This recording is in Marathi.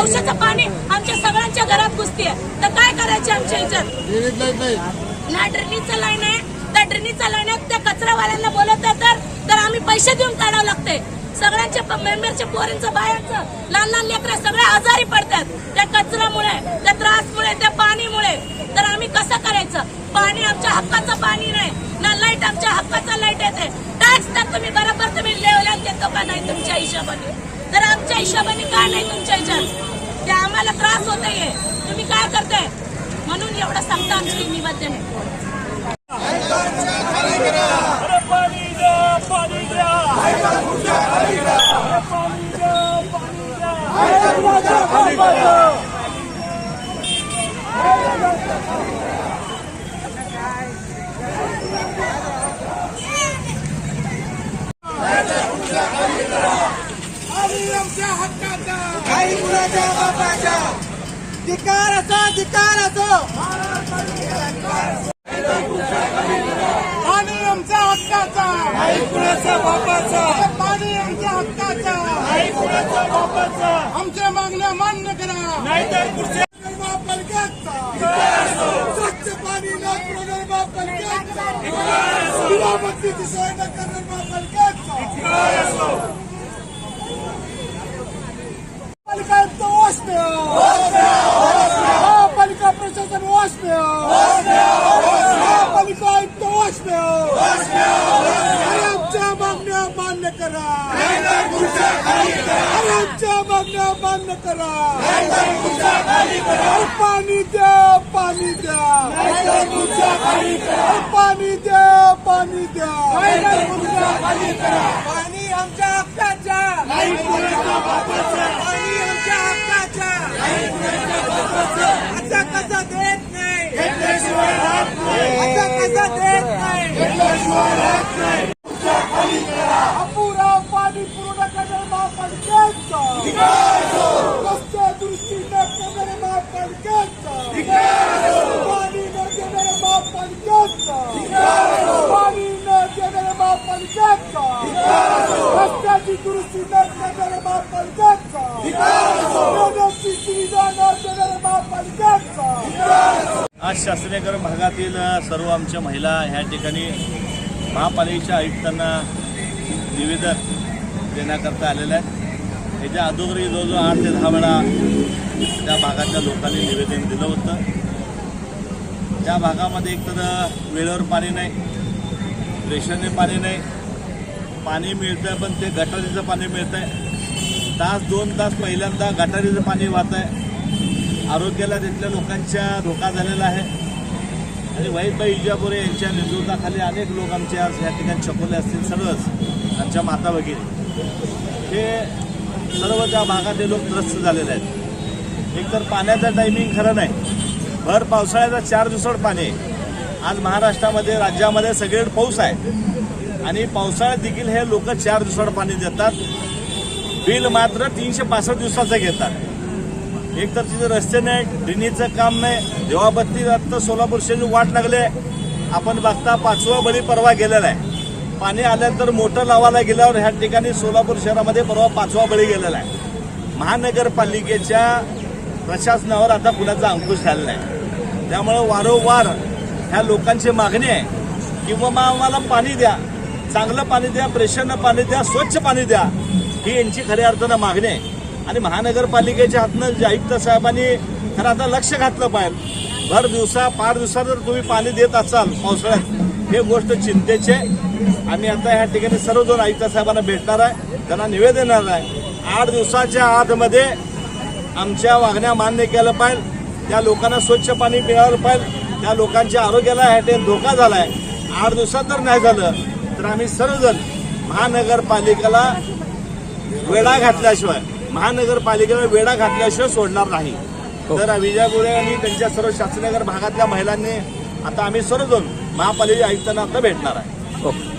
पावसाचं पाणी आमच्या सगळ्यांच्या घरात घुसते तर काय करायचे आमच्या इथं ना ड्रेनेजचं लाईन आहे. त्या लाईन आहे त्या कचरावाल्यांना बोलत तर आम्ही पैसे देऊन काढावं लागते सगळ्यांच्या मेंबरच्या पोरींचं बायांचं लहान लहान लेकरं सगळ्या आजारी पडतात. त्या कचऱ्यामुळे त्या त्रासमुळे त्या पाणीमुळे. तर आम्ही कसं करायचं? पाणी आमच्या हक्काचं पाणी नाही. ना लाइट आमच्या हक्काचं लाइट येते टॅक्स तर तुम्ही बरोबर तुम्ही लेवल्यात देतो का नाही तुमच्या हिशोबाने? हिशोबाने का नाही तुमच्या ह्याच्यात ते आम्हाला त्रास होत तुम्ही काय करताय? म्हणून एवढं सांगता आमची निवेदन आहे अरे पाणी द्या पाणी द्या अरे पाणी द्या पाणी द्या आणि आमच्या हक्काचा काही कुणाच्या बापाच्या. धिकार असो धिकार असो. पाणी आमच्या हक्काचा. काही कुणाच्या बापाचा? पाणी आमच्या हक्काचा. नाही कुणाचा बापाचा? आमच्या मागण्या मान्य करा. नाहीतर पुढच्या स्वच्छ पाणी न दिवाबत्तीची सोय न महापालिकेचा पालिका आयुक्त वाचते महापालिका प्रशासन वाचते महापालिका आयुक्त वाचते आणि आमच्या मागण्या मान्य करा आणि आमच्या बंद करा. पाणी द्या पाणी द्या. पाणी द्या पाणी द्या. पाणी आमच्या हक्काच्या. पाणी आमच्या हक्काच्या. आता कसं देत नाही. आता कसं देत नाही अपुरा पाणी पुरवठा करणाऱ्या महापालिकेचा रस्त्या दृष्टीने करणाऱ्या महापालिकेचा पाणी न देणाऱ्या महापालिकेचा पाणी न देणाऱ्या महापालिकेचा रस्त्याची दुरुस्ती न करणाऱ्या महापालिकेचा पाण्याची सुविधा न देणाऱ्या महापालिकेचा आज शास्त्रीनगर भागातील सर्व आमच्या महिला ह्या ठिकाणी महापालिकेच्या आयुक्तांना निवेदन देण्याकरता आलेलं आहे याच्या अगोदरही जवळजवळ आठ ते दहा वेळा त्या भागातल्या लोकांनी निवेदन दिलं होतं. त्या भागामध्ये एकतर तर वेळेवर पाणी नाही रेशनने पाणी नाही पाणी मिळतं पण ते गटारीचं पाणी मिळतं आहे तास दोन तास पहिल्यांदा गटारीचं पाणी वाहत आहे आरोग्याला तिथल्या लोकांच्या धोका झालेला आहे. आणि वाईटबाई इजापुरे यांच्या नेतृत्वाखाली अनेक लोक आमच्या आज या ठिकाणी छपवले असतील सर्वच आमच्या माता भगिनी. हे सर्व त्या भागातले लोक त्रस्त झालेले आहेत. एकतर पाण्याचं टायमिंग खरं नाही. भर पावसाळ्याचा चार दिवसाड पाणी आहे. आज महाराष्ट्रामध्ये राज्यामध्ये सगळीकडे पाऊस आहे. आणि पावसाळ्यात देखील हे लोक चार दिवसाड पाणी देतात. बिल मात्र तीनशे पासष्ट दिवसाचं घेतात. एक तर तिथे रस्ते नाही ड्रेनेजचं काम नाही. देवाबत्ती आता सोलापूर शहरी वाट लागले आपण बघता पाचवा बळी परवा गेलेला आहे. पाणी आल्यानंतर मोटर लावायला गेल्यावर ह्या ठिकाणी सोलापूर शहरामध्ये परवा पाचवा बळी गेलेला आहे. महानगरपालिकेच्या प्रशासनावर आता कुणाचा अंकुश झालेला आहे. त्यामुळं वारंवार ह्या लोकांची मागणी आहे किंवा मग आम्हाला पाणी द्या चांगलं पाणी द्या प्रेशरनं पाणी द्या स्वच्छ पाणी द्या ही यांची खऱ्या अर्थानं मागणी आहे. आणि महानगरपालिकेच्या हातनं जे आयुक्त साहेबांनी खरं आता लक्ष घातलं पाहिजे. भर दिवसा पाच दिवसात जर तुम्ही पाणी देत असाल पावसाळ्यात हे गोष्ट चिंतेची. आम्ही आता ह्या ठिकाणी सर्व दोन आयुक्त साहेबांना भेटणार आहे. त्यांना निवेदन देणार आहे. आठ दिवसाच्या आतमध्ये आमच्या मागण्या मान्य केलं पाहिजे. त्या लोकांना स्वच्छ पाणी मिळालं पाहिजे. त्या लोकांच्या आरोग्याला ह्या ठिकाणी धोका झाला आहे आठ दिवसात जर नाही झालं तर आम्ही सर्वजण महानगरपालिकेला वेढा घातल्याशिवाय महानगरपालिकेला वेढा घातल्याशिवाय सोडणार नाही. तर विजयपुरे आणि त्यांच्या सर्व शास्त्रीनगर भागातल्या महिलांनी आता आम्ही सर्वजण महापालिका आयुक्तांना आता भेटणार आहे. ओके.